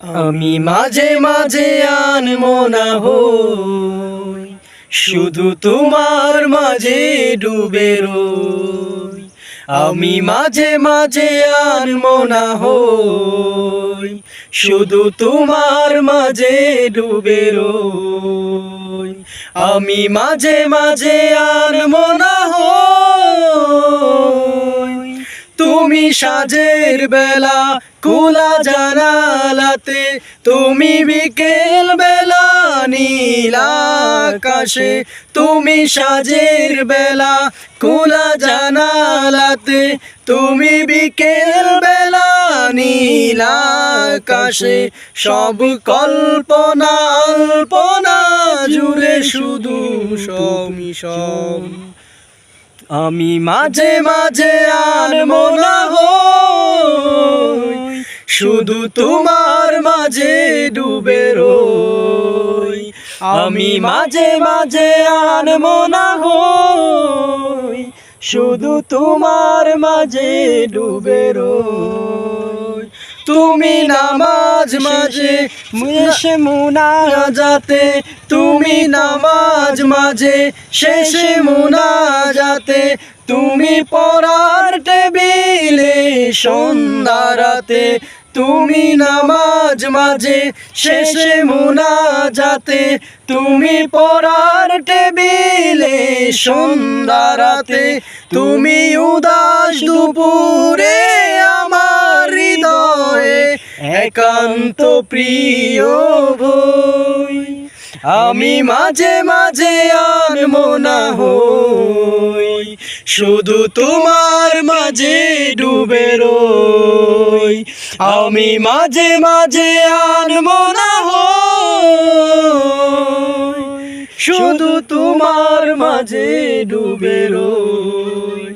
আমি মাঝে মাঝে আনমো না হই, শুধু তোমার মাঝে ডুবে রই। আমি মাঝে মাঝে আনমো না হই, শুধু তোমার মাঝে ডুবে রই। আমি মাঝে মাঝে আনমো না হই। তুমি সাজের বেলা কুলা জানালাতে। তুমি বিকেল বেলা, নীল আকাশে। তুমি সাজের বেলা কুলা জানালাতে। তুমি বিকেল বেলা, নীল আকাশে। সব কল্পনা অল্পনা জুড়ে শুধু সমিশম আমি মাঝে মাঝে আর মনা হই, শুধু তোমার মাঝে ডুবে রই। আমি মাঝে মাঝে আর মনা হই, শুধু তোমার মাঝে ডুবে রই। তুমি নামাজ মাঝে, শেষে মুনা যাতে তুমি নামাজ মাঝে, শেষে মুনা যাতে তুমি পড়ার টেবিলে সন্ধ্যা রাতে। তুমি নামাজ মাঝে, শেষে মুনা যাতে তুমি পড়ার টেবিলে সন্ধ্যা রাতে। তুমি উদাস দুপুরে একান্ত প্রিয় বই। আমি মাঝে মাঝে আর মনা হই। শুধু তোমার মাঝে ডুবে রই। আমি মাঝে মাঝে আর মনা হই। শুধু তোমার মাঝে ডুবে রই।